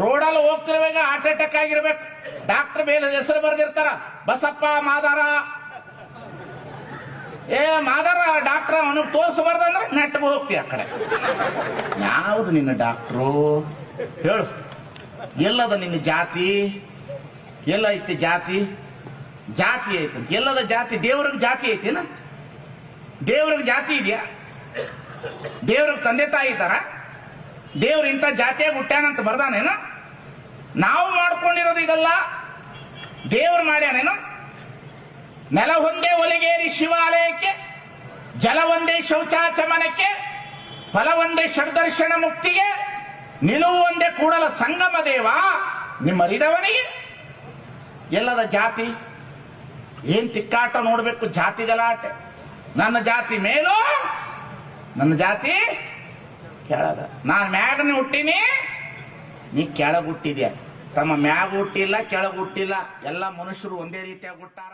ರೋಡಲ್ಲಿ ಹೋಗ್ತಿರ್ಬೇಕು heart attack ಆಗಿರ್ಬೇಕು. ಡಾಕ್ಟರ್ ಮೇಲೆ ಹೆಸರು ಬರೆದಿರ್ತಾರ. ಬಸಪ್ಪ, ಮಾದಾರ. ಏ, ಮಾದಾರ ಡಾಕ್ಟರ್ ಅವನಿಗೆ ತೋರಿಸಬಾರ್ದಂದ್ರೆ ನೆಟ್ಗೆ ಹೋಗ್ತೀಯ ಆ ಕಡೆ. ಯಾವುದು ನಿನ್ನ ಡಾಕ್ಟ್ರು ಹೇಳು. ಎಲ್ಲದ ನಿನ್ನ ಜಾತಿ? ಎಲ್ಲ ಐತಿ ಜಾತಿ? ಜಾತಿ ಐತಿ. ಎಲ್ಲದ ಜಾತಿ? ದೇವ್ರಿಗೆ ಜಾತಿ ಐತಿನ? ದೇವ್ರಿಗೆ ಜಾತಿ ಇದೆಯಾ? ದೇವ್ರಿಗೆ ತಂದೆ ತಾಯಿ ಇದ್ದಾರ? ದೇವ್ರು ಇಂಥ ಜಾತಿಯಾಗಿ ಹುಟ್ಟ್ಯಾನಂತ ಬರ್ದಾನೇನು? ನಾವು ಮಾಡ್ಕೊಂಡಿರೋದು ಇದಲ್ಲ. ದೇವ್ರು ಮಾಡ್ಯಾನೇನು? ನೆಲ ಒಂದೇ ಒಲಿಗೇರಿ ಶಿವಾಲಯಕ್ಕೆ, ಜಲ ಒಂದೇ ಶೌಚಾಚಮನಕ್ಕೆ, ಫಲ ಒಂದೇ ಷಡ್ದರ್ಶನ ಮುಕ್ತಿಗೆ, ನಿಲುವು ಒಂದೇ ಕೂಡಲ ಸಂಗಮ ದೇವ ನಿಮ್ಮ ಅರಿದವನಿಗೆ ಎಲ್ಲದ ಜಾತಿ? ಏನ್ ತಿಕ್ಕಾಟ ನೋಡ್ಬೇಕು ಜಾತಿ ಗಲಾಟೆ ನನ್ನ ಜಾತಿ ಮೇಲೋ? ನನ್ನ ಜಾತಿ ಕೆಳಗ ನಾನು ಮ್ಯಾಗನೆ ಹುಟ್ಟಿನಿ, ನೀ ಕೆಳಗುಟ್ಟಿದ್ಯಾ ತಮ್ಮ ಮ್ಯಾಗ ಹುಟ್ಟಿಲ್ಲ ಕೆಳಗುಟ್ಟಿಲ್ಲ ಎಲ್ಲ ಮನುಷ್ಯರು ಒಂದೇ ರೀತಿಯಾಗಿ ಹುಟ್ಟಾರ?